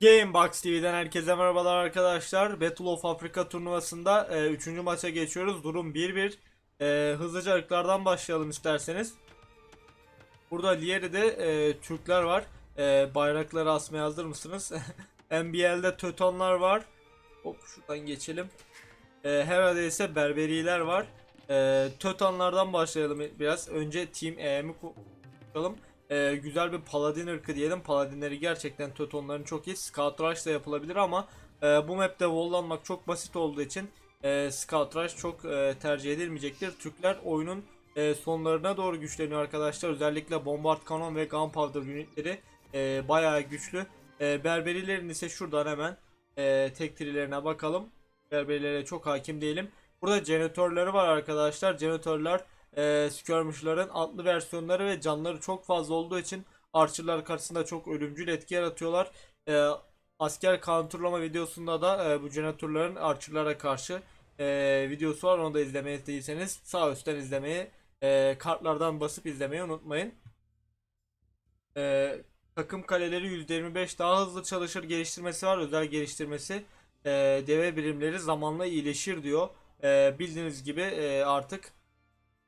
Gamebox TV'den herkese merhabalar arkadaşlar. Battle of Africa turnuvasında 3. maça geçiyoruz. Durum 1-1. E, hızlıca ırklardan başlayalım isterseniz. Burada Lieri'de e, Türkler var. E, bayrakları asmaya hazır mısınız? NBL'de Tötonlar var. Hop şuradan geçelim. E, Hera'da ise Berberiler var. E, Tötonlardan başlayalım biraz. Önce Team EM'i konuşalım. Ee, güzel bir paladin ırkı diyelim. Paladinleri gerçekten Tötonların çok iyi. Scout Rush da yapılabilir ama e, bu map'te walllanmak çok basit olduğu için e, Scout Rush çok e, tercih edilmeyecektir. Türkler oyunun e, sonlarına doğru güçleniyor arkadaşlar. Özellikle Bombard Canon ve Gunpowder unitleri e, bayağı güçlü. E, Berberilerin ise şuradan hemen e, tek trilerine bakalım. Berberilere çok hakim değilim. Burada jeneratörleri var arkadaşlar. Jeneratörler e, Skirmish'ların atlı versiyonları ve canları çok fazla olduğu için Archer'lar karşısında çok ölümcül etki yaratıyorlar. E, asker counterlama videosunda da e, bu jeneratörlerin Archer'lara karşı e, videosu var. Onu da izlemeyi değilseniz sağ üstten izlemeyi e, kartlardan basıp izlemeyi unutmayın. E, takım kaleleri %25 daha hızlı çalışır geliştirmesi var. Özel geliştirmesi. E, deve birimleri zamanla iyileşir diyor. E, bildiğiniz gibi e, artık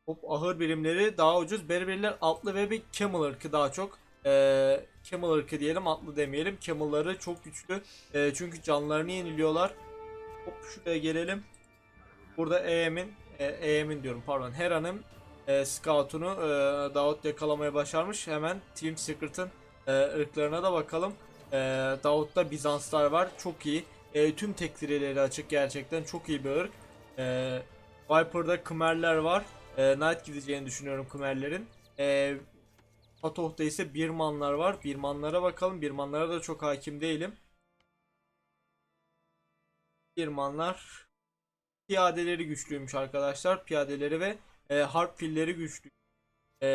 Hop ahır birimleri daha ucuz. Berberiler atlı ve bir camel ırkı daha çok. Ee, camel ırkı diyelim atlı demeyelim. Camel'ları çok güçlü. Ee, çünkü canlarını yeniliyorlar. Hop şuraya gelelim. Burada EM'in e, EM'in diyorum pardon Hera'nın e, scout'unu e, Davut yakalamaya başarmış. Hemen Team Secret'ın e, ırklarına da bakalım. E, Davut'ta Bizanslar var. Çok iyi. E, tüm teklileri açık gerçekten. Çok iyi bir ırk. E, Viper'da Khmerler var e, Knight gideceğini düşünüyorum Kumerlerin. E, Patoh'ta ise Birmanlar var. Birmanlara bakalım. Birmanlara da çok hakim değilim. Birmanlar piyadeleri güçlüymüş arkadaşlar. Piyadeleri ve e, harp filleri güçlü. E,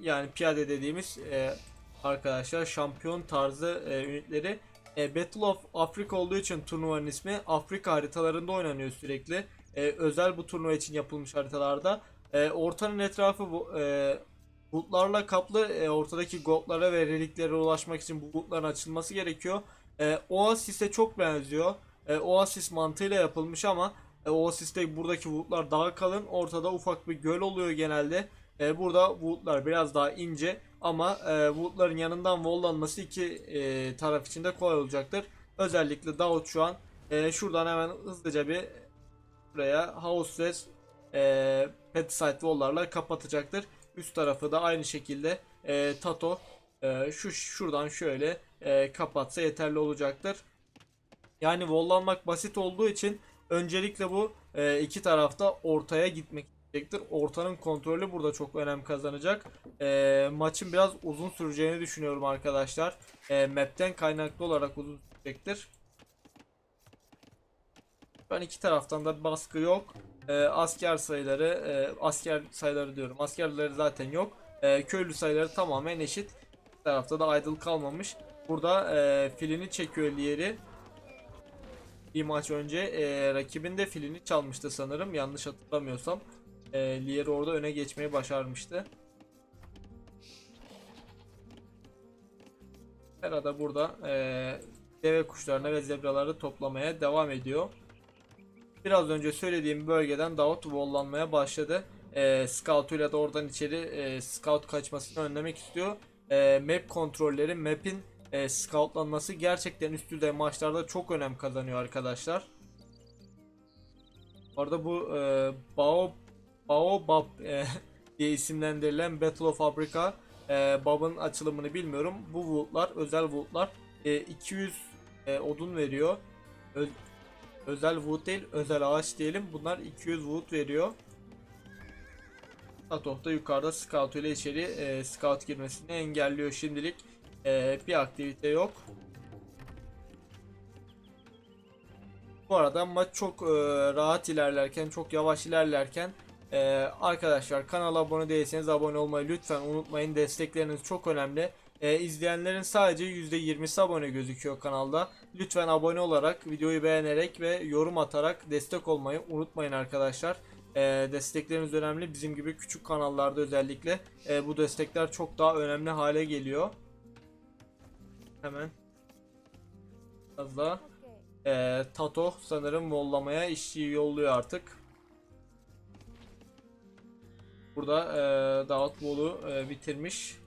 yani piyade dediğimiz e, arkadaşlar şampiyon tarzı e, ünitleri. E, Battle of Africa olduğu için turnuvanın ismi Afrika haritalarında oynanıyor sürekli. E, özel bu turnuva için yapılmış haritalarda e, ortanın etrafı bu e, bulutlarla kaplı. E, ortadaki goldlara ve reliklere ulaşmak için bu bulutların açılması gerekiyor. E, Oasis'e çok benziyor. E, Oasis mantığıyla yapılmış ama e, Oasis'te buradaki bulutlar daha kalın. Ortada ufak bir göl oluyor genelde. E, burada bulutlar biraz daha ince ama e, bulutların yanından walllanması iki e, taraf için de kolay olacaktır. Özellikle Davut şu an e, şuradan hemen hızlıca bir buraya House e, Petisite wall'larla kapatacaktır. Üst tarafı da aynı şekilde e, Tato e, şu şuradan şöyle e, kapatsa yeterli olacaktır. Yani wall'lanmak basit olduğu için öncelikle bu e, iki tarafta ortaya gitmek isteyecektir. Ortanın kontrolü burada çok önem kazanacak. E, maçın biraz uzun süreceğini düşünüyorum arkadaşlar. E, map'ten kaynaklı olarak uzun sürecektir. Ben iki taraftan da baskı yok. E, asker sayıları, e, asker sayıları diyorum. Askerleri zaten yok. E, köylü sayıları tamamen eşit. Bir tarafta da idle kalmamış. Burada e, filini çekiyor Lieri. Bir maç önce e, rakibin filini çalmıştı sanırım. Yanlış hatırlamıyorsam. E, Lieri orada öne geçmeyi başarmıştı. Herada burada e, deve kuşlarını ve zebraları toplamaya devam ediyor. Biraz önce söylediğim bölgeden Davut walllanmaya başladı. E, Scout'uyla da oradan içeri e, Scout kaçmasını önlemek istiyor. E, map kontrolleri, map'in e, scoutlanması gerçekten üst düzey maçlarda çok önem kazanıyor arkadaşlar. Orada bu e, Bao Baobab e, diye isimlendirilen Battle of Africa e, Bab'ın açılımını bilmiyorum. Bu woodlar, özel woodlar e, 200 e, odun veriyor. Özel wood değil, özel ağaç diyelim. Bunlar 200 wood veriyor. Satoh da yukarıda scout ile içeri e, scout girmesini engelliyor şimdilik. E, bir aktivite yok. Bu arada maç çok e, rahat ilerlerken, çok yavaş ilerlerken e, arkadaşlar kanala abone değilseniz abone olmayı lütfen unutmayın. Destekleriniz çok önemli. E, izleyenlerin sadece %20'si abone gözüküyor kanalda. Lütfen abone olarak, videoyu beğenerek ve yorum atarak destek olmayı unutmayın arkadaşlar. E, destekleriniz önemli. Bizim gibi küçük kanallarda özellikle e, bu destekler çok daha önemli hale geliyor. Hemen Biraz daha. Ee, Tato sanırım vollamaya işçiyi yolluyor artık. Burada e, Daut Wall'u e, bitirmiş.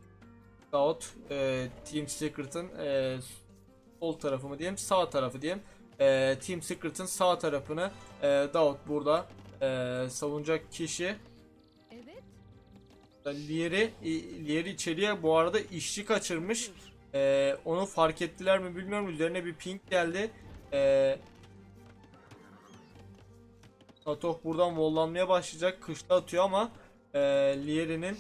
Daut e, Team Secret'ın e, sol tarafı mı diyeyim sağ tarafı diyeyim. E, Team Secret'ın sağ tarafını e, Daut burada e, savunacak kişi. Evet. Lier'i Lier'i içeriye bu arada işçi kaçırmış. Ee, onu fark ettiler mi bilmiyorum. Üzerine bir ping geldi. Ee, Satoh buradan vollanmaya başlayacak. Kışla atıyor ama e, Lier'in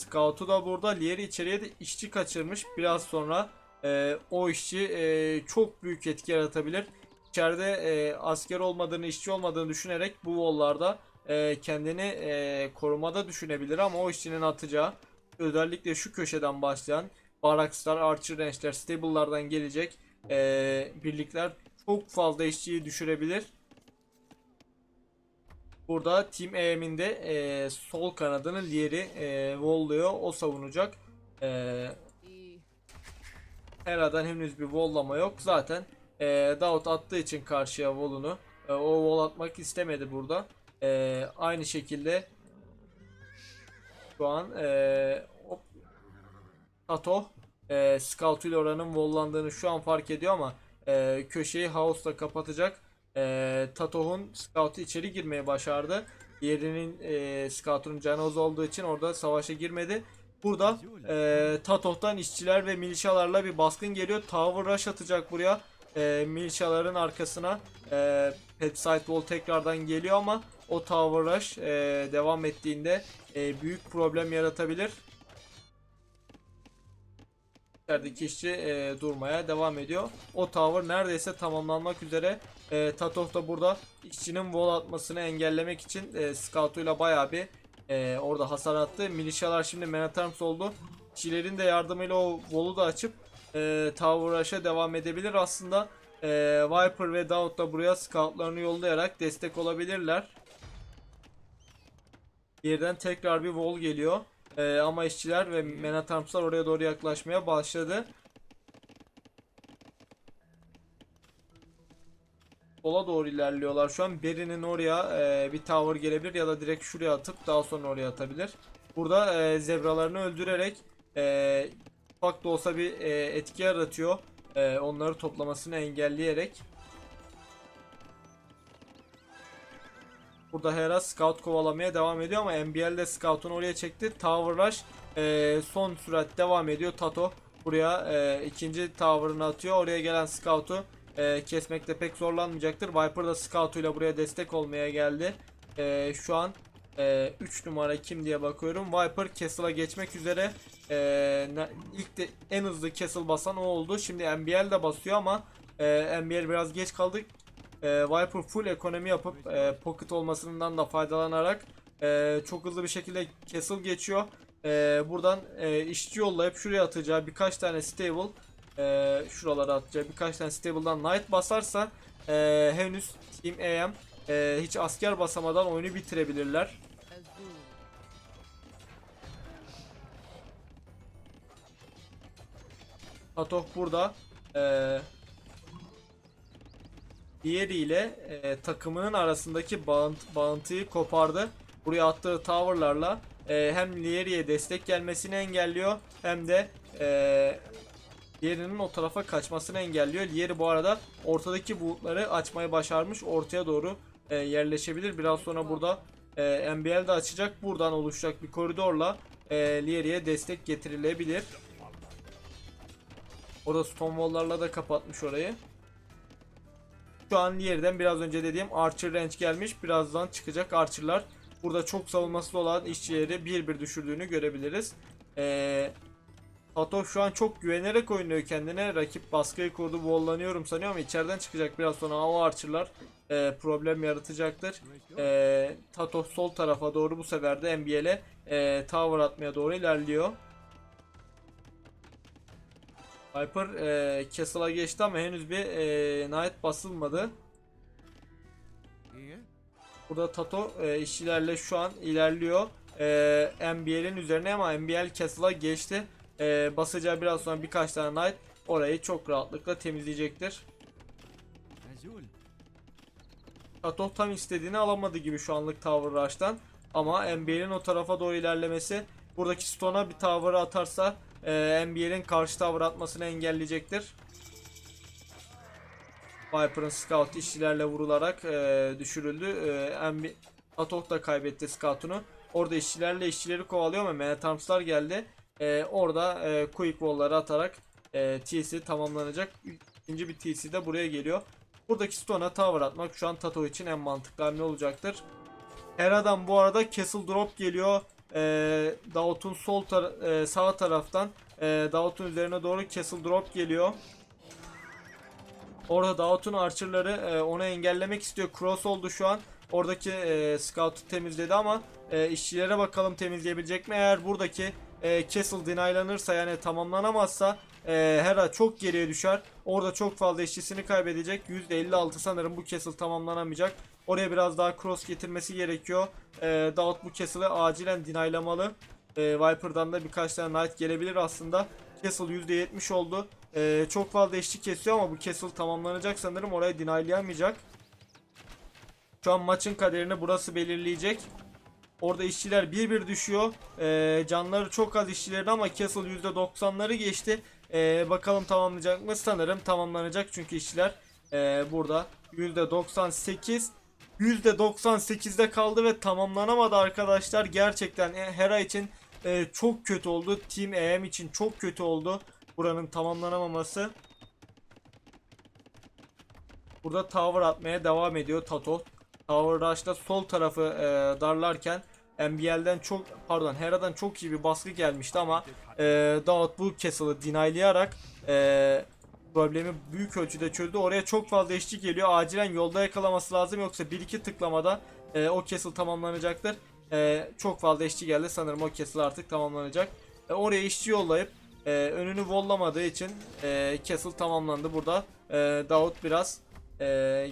Scout'u da burada. Lier'i içeriye de işçi kaçırmış. Biraz sonra e, o işçi e, çok büyük etki yaratabilir. İçeride e, asker olmadığını, işçi olmadığını düşünerek bu wall'larda e, kendini e, korumada düşünebilir ama o işçinin atacağı özellikle şu köşeden başlayan Barakslar, Archer Range'ler, Stable'lardan gelecek e, birlikler çok fazla işçiyi düşürebilir. Burada Team EM'in de e, sol kanadını Lier'i e, volluyor. O savunacak. E. Hera'dan henüz bir vollama yok. Zaten e, Daut attığı için karşıya volunu. E, o vol atmak istemedi burada. E, aynı şekilde şu an e, hop, Tato e, Scout ile oranın vollandığını şu an fark ediyor ama e, köşeyi House'la kapatacak. E, Tato'nun Scout'u içeri girmeye başardı. Yerinin e, Scout'un canoz olduğu için orada savaşa girmedi. Burada e, Tatoh'tan işçiler ve milişalarla bir baskın geliyor. Tower Rush atacak buraya. E, milişaların arkasına e, Pet Side Wall tekrardan geliyor ama o Tower Rush e, devam ettiğinde e, büyük problem yaratabilir. İçerideki işçi e, durmaya devam ediyor. O tower neredeyse tamamlanmak üzere. E, Tatov da burada işçinin wall atmasını engellemek için e, scout'uyla bayağı bir e, orada hasar attı. Milişalar şimdi man at arms oldu. İşçilerin de yardımıyla o wall'u da açıp e, tower rush'a devam edebilir. Aslında e, Viper ve Daut da buraya scoutlarını yollayarak destek olabilirler. Yerden tekrar bir wall geliyor. Ee, ama işçiler ve Menatarmslar oraya doğru yaklaşmaya başladı. Sola doğru ilerliyorlar. Şu an Beri'nin oraya e, bir tower gelebilir ya da direkt şuraya atıp daha sonra oraya atabilir. Burada e, zebralarını öldürerek e, ufak da olsa bir e, etki yaratıyor. E, onları toplamasını engelleyerek. Burada Hera Scout kovalamaya devam ediyor ama NBL de Scout'unu oraya çekti. Tower Rush e, son sürat devam ediyor. Tato buraya e, ikinci Tower'ını atıyor. Oraya gelen Scout'u e, kesmekte pek zorlanmayacaktır. Viper da Scout'uyla buraya destek olmaya geldi. E, şu an 3 numara kim diye bakıyorum. Viper Castle'a geçmek üzere. E, ilk de en hızlı Castle basan o oldu. Şimdi NBL de basıyor ama e, NBL biraz geç kaldı. E, Viper full ekonomi yapıp e, pocket olmasından da faydalanarak e, çok hızlı bir şekilde Castle geçiyor. E, buradan e, işçi yollayıp şuraya atacağı birkaç tane stable e, şuralara atacağı birkaç tane stable'dan knight basarsa e, henüz Team AM e, hiç asker basamadan oyunu bitirebilirler. Tatok burada. Ee, diğeriyle e, takımının arasındaki bağınt, bağıntıyı kopardı. Buraya attığı towerlarla e, hem Lieri'ye destek gelmesini engelliyor hem de e, diğerinin o tarafa kaçmasını engelliyor. Lieri bu arada ortadaki bulutları açmayı başarmış. Ortaya doğru e, yerleşebilir. Biraz sonra burada e, NBL açacak. Buradan oluşacak bir koridorla e, Lieri'ye destek getirilebilir. Orada Stonewall'larla da kapatmış orayı. Şu an yerden biraz önce dediğim Archer Range gelmiş. Birazdan çıkacak Archer'lar. Burada çok savunması olan işçileri bir bir düşürdüğünü görebiliriz. Ee, Tato şu an çok güvenerek oynuyor kendine. Rakip baskıyı kurdu. Wall'lanıyorum sanıyor ama içeriden çıkacak biraz sonra o Archer'lar e, problem yaratacaktır. E, Tato sol tarafa doğru bu sefer de NBL'e e, tower atmaya doğru ilerliyor. Viper e, Castle'a geçti ama henüz bir e, Knight basılmadı. Burada Tato e, işçilerle şu an ilerliyor. E, NBL'in üzerine ama NBL Castle'a geçti. E, basacağı biraz sonra birkaç tane Knight orayı çok rahatlıkla temizleyecektir. Tato tam istediğini alamadı gibi şu anlık Tower Rush'tan. Ama NBL'in o tarafa doğru ilerlemesi buradaki Stone'a bir tower atarsa e, NBL'in karşı tower atmasını engelleyecektir. Viper'ın scout işçilerle vurularak e, düşürüldü. E, Tato da kaybetti scout'unu. Orada işçilerle işçileri kovalıyor ama Manatarms'lar geldi. E, orada e, quick wall'ları atarak e, TC tamamlanacak. İkinci bir TC de buraya geliyor. Buradaki Stone'a tower atmak şu an Tato için en mantıklı hamle olacaktır. Hera'dan bu arada Castle Drop geliyor. Ee, Davut'un sol tar- e, sağ taraftan e, Davut'un üzerine doğru Castle Drop geliyor. Orada Davut'un archerları e, onu engellemek istiyor. Cross oldu şu an. Oradaki e, scout'u temizledi ama e, işçilere bakalım temizleyebilecek mi? Eğer buradaki e, Castle denaylanırsa yani tamamlanamazsa e, Hera çok geriye düşer. Orada çok fazla işçisini kaybedecek. %56 sanırım bu Castle tamamlanamayacak. Oraya biraz daha cross getirmesi gerekiyor. E, Davut bu Castle'ı acilen denaylamalı. E, Viper'dan da birkaç tane Knight gelebilir aslında. Castle %70 oldu. E, çok fazla işçi kesiyor ama bu Castle tamamlanacak sanırım. Oraya denaylayamayacak. Şu an maçın kaderini burası belirleyecek. Orada işçiler bir bir düşüyor. Ee, canları çok az işçilerin ama Castle %90'ları geçti. Ee, bakalım tamamlayacak mı? Sanırım tamamlanacak çünkü işçiler ee, burada %98 %98'de kaldı ve tamamlanamadı arkadaşlar. Gerçekten e, Hera için e, çok kötü oldu. Team EM için çok kötü oldu. Buranın tamamlanamaması. Burada tower atmaya devam ediyor Tato. Tower Rush'ta sol tarafı e, darlarken NBL'den çok pardon Hera'dan çok iyi bir baskı gelmişti ama e, Davut bu Castle'ı denaylayarak e, problemi büyük ölçüde çözdü. Oraya çok fazla işçi geliyor. Acilen yolda yakalaması lazım yoksa 1-2 tıklamada e, o Castle tamamlanacaktır. E, çok fazla işçi geldi. Sanırım o Castle artık tamamlanacak. E, oraya işçi yollayıp e, önünü vollamadığı için e, Castle tamamlandı. Burada e, Davut biraz e,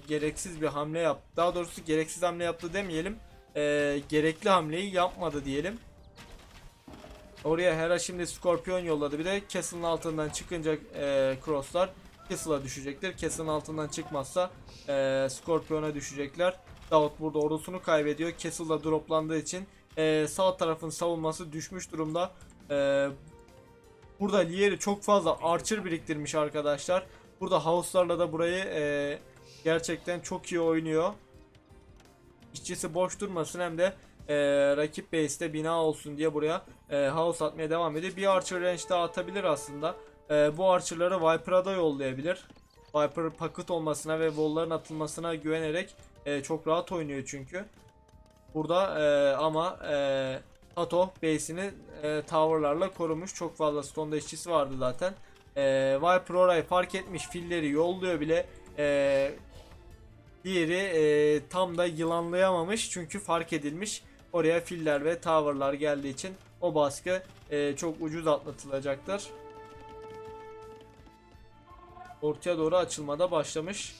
gereksiz bir hamle yaptı. Daha doğrusu gereksiz hamle yaptı demeyelim. E, gerekli hamleyi yapmadı diyelim. Oraya Hera şimdi Scorpion yolladı. Bir de Castle'ın altından çıkınca e, crosslar Castle'a düşecektir. Castle'ın altından çıkmazsa e, Scorpion'a düşecekler. Davut burada ordusunu kaybediyor. Castle'da droplandığı için e, sağ tarafın savunması düşmüş durumda. E, burada Lieri çok fazla Archer biriktirmiş arkadaşlar. Burada House'larla da burayı e, gerçekten çok iyi oynuyor. İşçisi boş durmasın hem de e, rakip base'te bina olsun diye buraya e, house atmaya devam ediyor. Bir archer range daha atabilir aslında. E, bu archer'ları Viper'a da yollayabilir. Viper paket olmasına ve wall'ların atılmasına güvenerek e, çok rahat oynuyor çünkü. Burada e, ama e, Tato base'ini e, tower'larla korumuş. Çok fazla stone'da işçisi vardı zaten. E, Viper orayı fark etmiş. Filleri yolluyor bile. E, diğeri e, tam da yılanlayamamış çünkü fark edilmiş. Oraya filler ve tower'lar geldiği için o baskı e, çok ucuz atlatılacaktır. Ortaya doğru açılmada başlamış.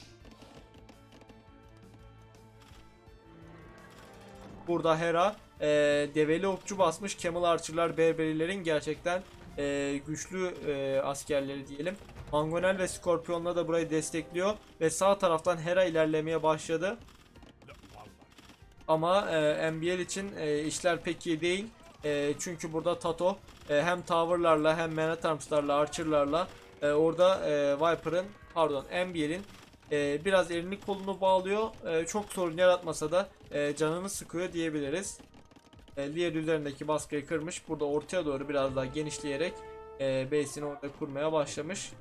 Burada Hera e, develi okçu basmış. Camel Archer'lar Berberilerin gerçekten e, güçlü e, askerleri diyelim. Mangonel ve Scorpion'la da burayı destekliyor ve sağ taraftan Hera ilerlemeye başladı. Ama e, NBL için e, işler pek iyi değil. E, çünkü burada Tato e, hem Tower'larla hem Man at Arms'larla, Archer'larla e, orada e, Viper'ın pardon NBL'in e, biraz elini kolunu bağlıyor. E, çok sorun yaratmasa da e, canını sıkıyor diyebiliriz. E, diğer üzerindeki baskıyı kırmış. Burada ortaya doğru biraz daha genişleyerek e, base'ini orada kurmaya başlamış.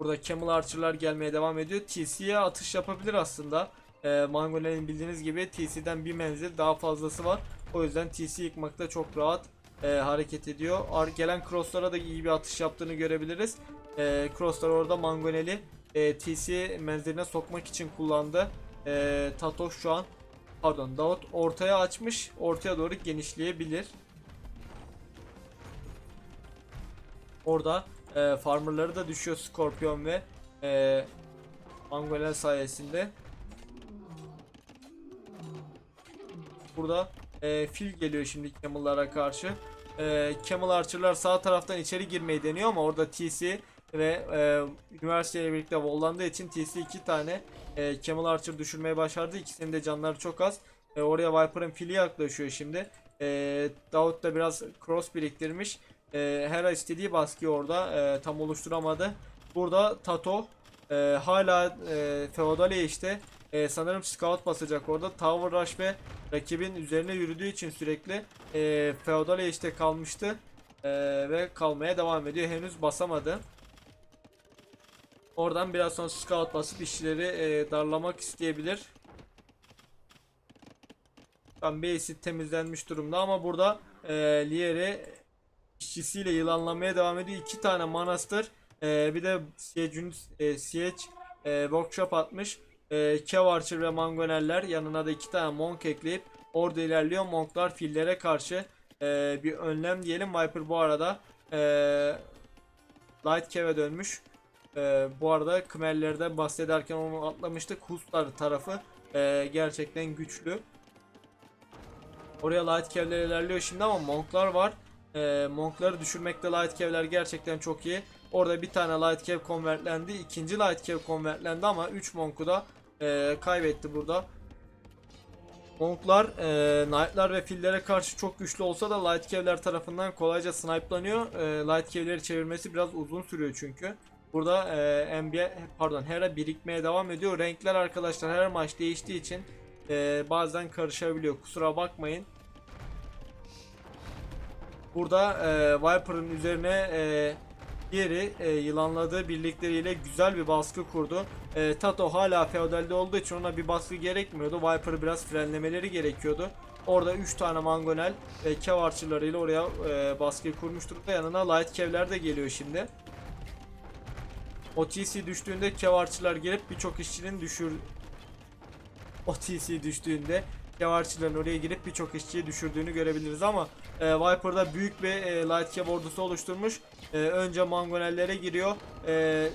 Burada Camel Archer'lar gelmeye devam ediyor. TC'ye atış yapabilir aslında. E, Mangole'nin bildiğiniz gibi TC'den bir menzil daha fazlası var. O yüzden TC yıkmakta çok rahat e, hareket ediyor. Ar gelen crosslara da iyi bir atış yaptığını görebiliriz. E, crosslar orada Mangonel'i e, TC menziline sokmak için kullandı. E, Tato şu an pardon Davut ortaya açmış. Ortaya doğru genişleyebilir. Orada e, farmerları da düşüyor Scorpion ve e, Mangolel sayesinde. Burada e, fil geliyor şimdi Camel'lara karşı. E, Camel Archer'lar sağ taraftan içeri girmeyi deniyor ama orada TC ve e, üniversiteyle birlikte vollandığı için TC iki tane e, Camel Archer düşürmeye başardı. İkisinin de canları çok az. E, oraya Viper'ın fili yaklaşıyor şimdi. E, Davut da biraz cross biriktirmiş. E, Hera istediği baskıyı orada e, tam oluşturamadı. Burada Tato e, hala e, Feodal'e işte e, sanırım scout basacak orada. Tower Rush ve rakibin üzerine yürüdüğü için sürekli e, Feodal'e işte kalmıştı. E, ve kalmaya devam ediyor. Henüz basamadı. Oradan biraz sonra scout basıp işçileri e, darlamak isteyebilir. Tam base'i temizlenmiş durumda ama burada e, Lieri işçisiyle yılanlamaya devam ediyor. İki tane manastır e, bir de Siege, e, Siege e, workshop atmış. E, Kev Archer ve Mangoneller yanına da iki tane Monk ekleyip orada ilerliyor. Monklar fillere karşı e, bir önlem diyelim. Viper bu arada e, Light Kev'e dönmüş. E, bu arada Kmerler'den bahsederken onu atlamıştık. Huslar tarafı e, gerçekten güçlü. Oraya Light Kev'ler ilerliyor şimdi ama Monklar var. E, Monkları düşürmekte Light Kev'ler gerçekten çok iyi. Orada bir tane Light Kev konvertlendi. ikinci Light Kev konvertlendi ama 3 Monk'u da e, kaybetti burada. Monklar, e, Knight'lar ve fillere karşı çok güçlü olsa da Light Kev'ler tarafından kolayca snipe'lanıyor. E, Light Kev'leri çevirmesi biraz uzun sürüyor çünkü. Burada e, NBA, pardon Hera birikmeye devam ediyor. Renkler arkadaşlar her maç değiştiği için e, bazen karışabiliyor. Kusura bakmayın. Burada e, Viper'ın üzerine e, diğeri e, yılanladığı birlikleriyle güzel bir baskı kurdu. E, Tato hala feodalde olduğu için ona bir baskı gerekmiyordu. Viper'ı biraz frenlemeleri gerekiyordu. Orada 3 tane Mangonel ve Kev archerlarıyla oraya e, baskıyı kurmuş durumda. Yanına Light Kev'ler de geliyor şimdi. OTC düştüğünde Kev archerlar gelip birçok işçinin düşür OTC düştüğünde Kevarçıların oraya girip birçok işçiyi düşürdüğünü görebiliriz ama e, Viper'da büyük bir e, Light Kev ordusu oluşturmuş. E, önce Mangonellere giriyor. E,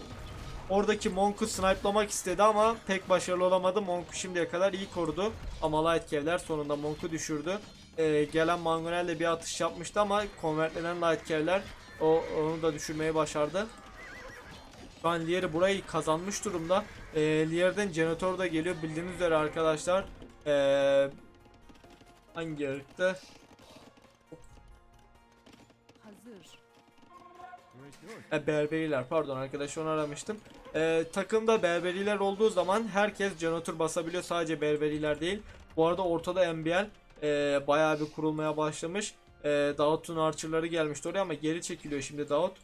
oradaki Monk'u snipe'lamak istedi ama pek başarılı olamadı. Monk'u şimdiye kadar iyi korudu. Ama Light Kev'ler sonunda Monk'u düşürdü. E, gelen Mangonel bir atış yapmıştı ama konvertlenen Light Kev'ler o, onu da düşürmeyi başardı. Şu an Lier'i burayı kazanmış durumda. E, Lier'den jeneratör da geliyor. Bildiğiniz üzere arkadaşlar ee, hangi ırktı? Hazır. E, Berberiler pardon arkadaş onu aramıştım. Ee, takımda Berberiler olduğu zaman herkes jeneratör basabiliyor sadece Berberiler değil. Bu arada ortada MBL e, bayağı bir kurulmaya başlamış. E, Davut'un Archer'ları gelmişti oraya ama geri çekiliyor şimdi Davut.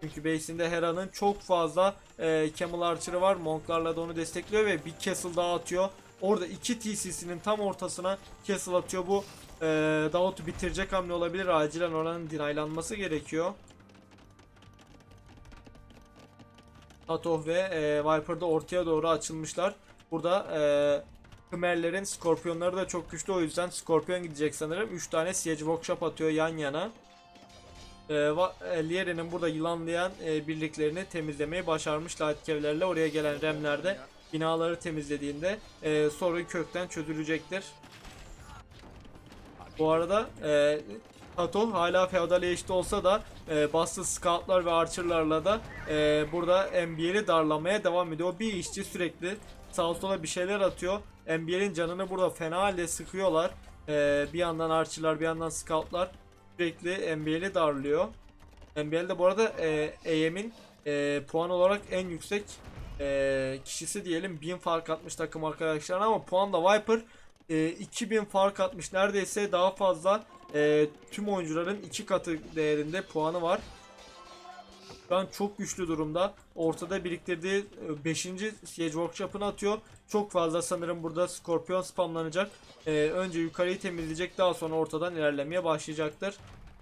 Çünkü base'inde Hera'nın çok fazla e, Camel Archer'ı var. Monklarla da onu destekliyor ve bir castle daha atıyor. Orada iki TC'sinin tam ortasına castle atıyor. Bu e, Davut'u bitirecek hamle olabilir. Acilen oranın dinaylanması gerekiyor. Tatoh ve e, Viper'da ortaya doğru açılmışlar. Burada e, Khmerlerin Skorpiyonları da çok güçlü o yüzden Skorpiyon gidecek sanırım. 3 tane Siege Workshop atıyor yan yana. E, e, burada yılanlayan e, birliklerini temizlemeyi başarmış Light Kevlerle. Oraya gelen remlerde binaları temizlediğinde e, sorun kökten çözülecektir. Bu arada e, Tato hala feodal eşit olsa da e, bastığı scoutlar ve archerlarla da e, burada NBL'i darlamaya devam ediyor. Bir işçi sürekli sağa sola bir şeyler atıyor. NBL'in canını burada fena halde sıkıyorlar. E, bir yandan archerlar bir yandan scoutlar sürekli NBL'i darlıyor. NBL de bu arada e, AM'in e, puan olarak en yüksek e, kişisi diyelim 1000 fark atmış takım arkadaşlar ama puan da Viper e, 2000 fark atmış neredeyse daha fazla e, tüm oyuncuların iki katı değerinde puanı var. Şu an çok güçlü durumda. Ortada biriktirdiği 5. Siege Workshop'ını atıyor. Çok fazla sanırım burada Scorpion spamlanacak. E, önce yukarıyı temizleyecek daha sonra ortadan ilerlemeye başlayacaktır.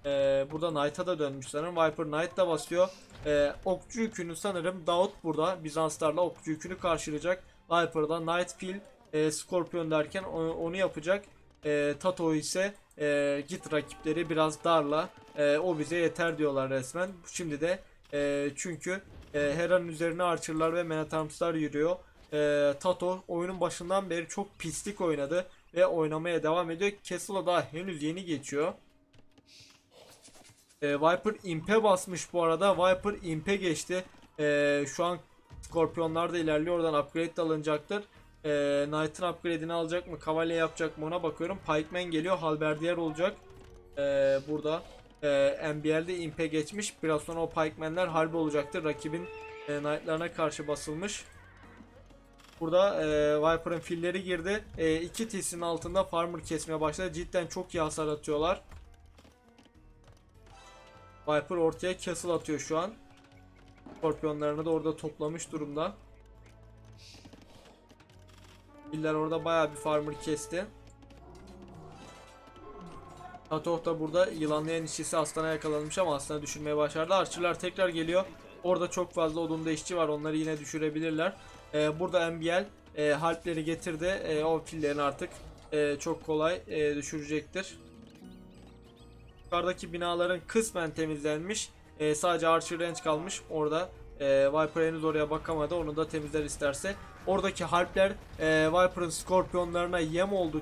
E, burada Knight'a da dönmüş sanırım. Viper Knight da basıyor. E, okçu yükünü sanırım Daut burada Bizanslarla okçu yükünü karşılayacak. Viper'da Knight Fil e, Scorpion derken onu, onu yapacak. E, Tato ise e, git rakipleri biraz darla. E, o bize yeter diyorlar resmen. Şimdi de e, çünkü e, Hera'nın üzerine Archer'lar ve Menatarms'lar yürüyor. E, Tato oyunun başından beri çok pislik oynadı ve oynamaya devam ediyor. Castle'a daha henüz yeni geçiyor. E, Viper imp'e basmış bu arada. Viper imp'e geçti. E, şu an Skorpiyonlar da ilerliyor. Oradan upgrade de alınacaktır. E, Knight'ın upgrade'ini alacak mı? Kavalye yapacak mı? Ona bakıyorum. Pikeman geliyor. Halberdier olacak. E, burada. E, NBL'de imp'e geçmiş. Biraz sonra o Pikeman'ler harbi olacaktır. Rakibin e, Knight'larına karşı basılmış. Burada e, Viper'ın filleri girdi. E, iki TC'nin altında Farmer kesmeye başladı. Cidden çok iyi hasar atıyorlar. Viper ortaya castle atıyor şu an. Skorpiyonlarını da orada toplamış durumda. Filler orada bayağı bir farmer kesti. Tatoh da burada yılanlayan işçisi aslana yakalanmış ama aslana düşürmeye başardı. Archer'lar tekrar geliyor. Orada çok fazla odunda işçi var. Onları yine düşürebilirler. Ee, burada MBL e, harpleri getirdi. E, o fillerini artık e, çok kolay e, düşürecektir. Yukarıdaki binaların kısmen temizlenmiş. E, sadece Archer Range kalmış. Orada e, Viper henüz oraya bakamadı. Onu da temizler isterse. Oradaki harpler e, Viper'ın Skorpiyonlarına yem oldu.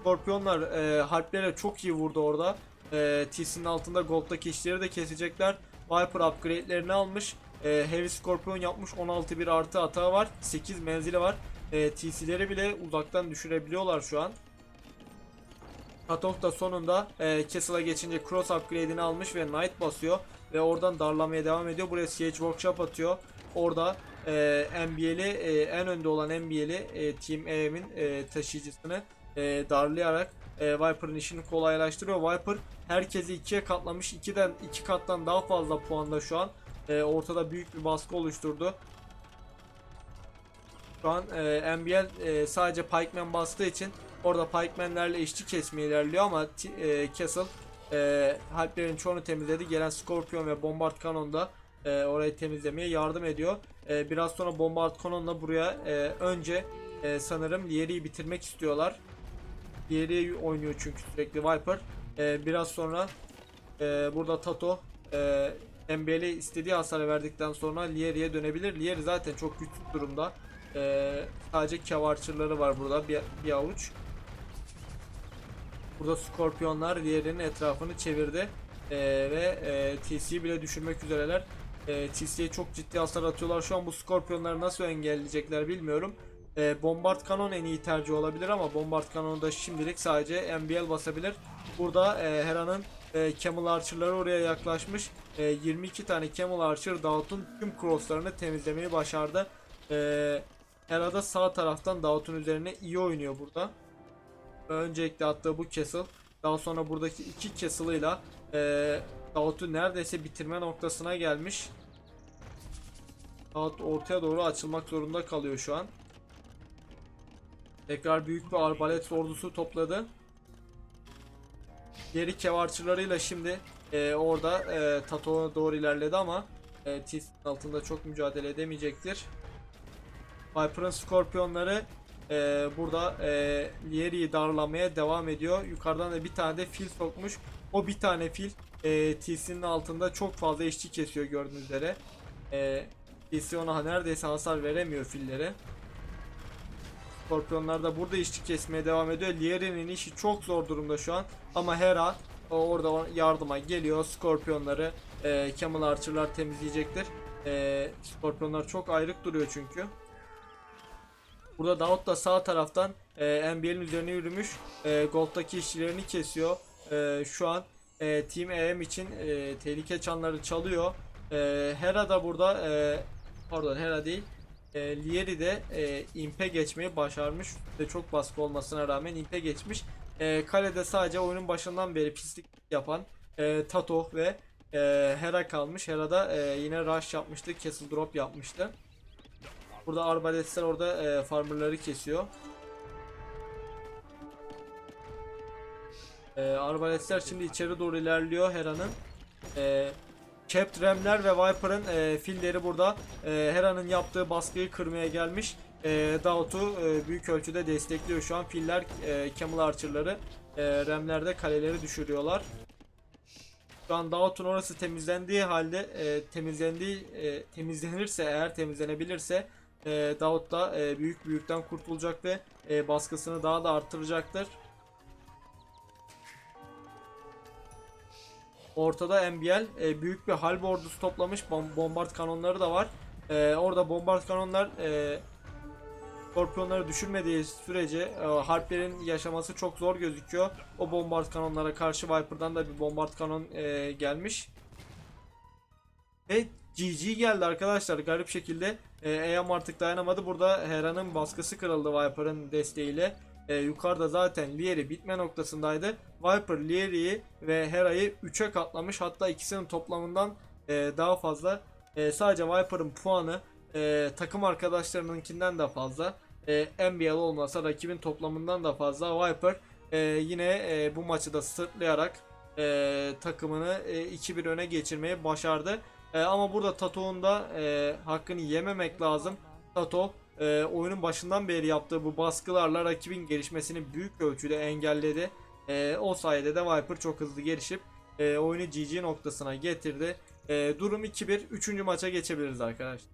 Skorpiyonlar e, harplere çok iyi vurdu orada. E, TC'nin altında Gold'daki işleri de kesecekler. Viper upgrade'lerini almış. E, Heavy Scorpion yapmış. 16 bir artı atağı var. 8 menzili var. E, TC'leri bile uzaktan düşürebiliyorlar şu an. Katok da sonunda e, Castle'a geçince Cross upgrade'ini almış ve Knight basıyor. Ve oradan darlamaya devam ediyor. Buraya Siege Workshop atıyor. Orada e, NBL'i e, en önde olan NBL'i e, Team EM'in e, taşıyıcısını e, darlayarak e, Viper'ın işini kolaylaştırıyor. Viper herkesi ikiye katlamış. 2'den 2 kattan daha fazla puanda şu an. E, ortada büyük bir baskı oluşturdu. Şu an e, NBL e, sadece Pikeman bastığı için orada Pikeman'lerle işçi kesmeye ilerliyor ama e, Castle e, Harplerin çoğunu temizledi. Gelen Scorpion ve Bombard Cannon da e, orayı temizlemeye yardım ediyor. E, biraz sonra Bombard Cannon'la buraya e, önce e, sanırım Lieri'yi bitirmek istiyorlar. Lieri oynuyor çünkü sürekli Viper. E, biraz sonra e, burada Tato e, MBL'e istediği hasarı verdikten sonra Lieri'ye dönebilir. Lieri zaten çok güçlü durumda. E, sadece Kavarçırları var burada bir, bir avuç. Burada Skorpiyonlar diğerinin etrafını çevirdi. Ee, ve e, TC'yi bile düşürmek üzereler. E, TC'ye çok ciddi hasar atıyorlar. Şu an bu Skorpiyonları nasıl engelleyecekler bilmiyorum. E, Bombard Canon en iyi tercih olabilir ama Bombard Canon'u da şimdilik sadece MBL basabilir. Burada e, Hera'nın e, Camel Archer'ları oraya yaklaşmış. E, 22 tane Camel Archer Daut'un tüm crosslarını temizlemeyi başardı. E, Hera da sağ taraftan Daut'un üzerine iyi oynuyor burada. Öncelikle attığı bu castle. Daha sonra buradaki iki castle'ıyla eee Davut'u neredeyse bitirme noktasına gelmiş. Davut ortaya doğru açılmak zorunda kalıyor şu an. Tekrar büyük bir arbalet ordusu topladı. Geri kevarçılarıyla şimdi eee, orada eee Tato'ya doğru ilerledi ama eee Tis'in altında çok mücadele edemeyecektir. Viper'ın Skorpiyonları ee, burada e, Lieri'yi darlamaya devam ediyor. Yukarıdan da bir tane de fil sokmuş. O bir tane fil e, TC'nin altında çok fazla işçi kesiyor gördüğünüz üzere. E, TC ona neredeyse hasar veremiyor fillere. Skorpiyonlar da burada işçi kesmeye devam ediyor. Lieri'nin işi çok zor durumda şu an. Ama Hera o orada yardıma geliyor. Skorpiyonları e, Camel Archer'lar temizleyecektir. E, Skorpiyonlar çok ayrık duruyor çünkü. Burada Davut da sağ taraftan e, NBL'in üzerine yürümüş. E, Gold'daki işçilerini kesiyor. E, şu an e, Team EM için e, tehlike çanları çalıyor. E, Hera da burada e, pardon Hera değil. E, Lieri de e, imp'e geçmeyi başarmış. Ve çok baskı olmasına rağmen imp'e geçmiş. E, kalede sadece oyunun başından beri pislik yapan e, Tato ve e, Hera kalmış. Hera da e, yine rush yapmıştı. Castle drop yapmıştı. Burada arbaletler orada e, farmerları kesiyor. E, arbaletler şimdi içeri doğru ilerliyor Hera'nın. E, Capped Ram'ler ve Viper'ın e, filleri burada e, Hera'nın yaptığı baskıyı kırmaya gelmiş. E, Davut'u e, büyük ölçüde destekliyor şu an. Filler e, Camel Archer'ları e, Ram'lerde kaleleri düşürüyorlar. Şu an Davut'un orası temizlendiği halde e, temizlendiği e, temizlenirse eğer temizlenebilirse e, Davut da e, büyük büyükten kurtulacak ve e, baskısını daha da arttıracaktır. Ortada NBL e, büyük bir halb ordusu toplamış. Bom- bombard kanonları da var. E, orada bombard kanonlar e, Skorpiyonları düşürmediği sürece e, harplerin yaşaması çok zor gözüküyor. O bombard kanonlara karşı Viper'dan da bir bombard kanon e, gelmiş. Ve GG geldi arkadaşlar garip şekilde. E, Eam artık dayanamadı. Burada Hera'nın baskısı kırıldı Viper'ın desteğiyle. E, yukarıda zaten Lieri bitme noktasındaydı. Viper Lieri'yi ve Hera'yı 3'e katlamış. Hatta ikisinin toplamından e, daha fazla. E, sadece Viper'ın puanı e, takım arkadaşlarınınkinden de fazla. E, NBL olmasa rakibin toplamından da fazla. Viper e, yine e, bu maçı da sırtlayarak e, takımını e, 2-1 öne geçirmeyi başardı. E, ama burada Tato'nun da e, hakkını yememek lazım. Tato e, oyunun başından beri yaptığı bu baskılarla rakibin gelişmesini büyük ölçüde engelledi. E, o sayede de Viper çok hızlı gelişip e, oyunu GG noktasına getirdi. E, durum 2-1. 3. maça geçebiliriz arkadaşlar.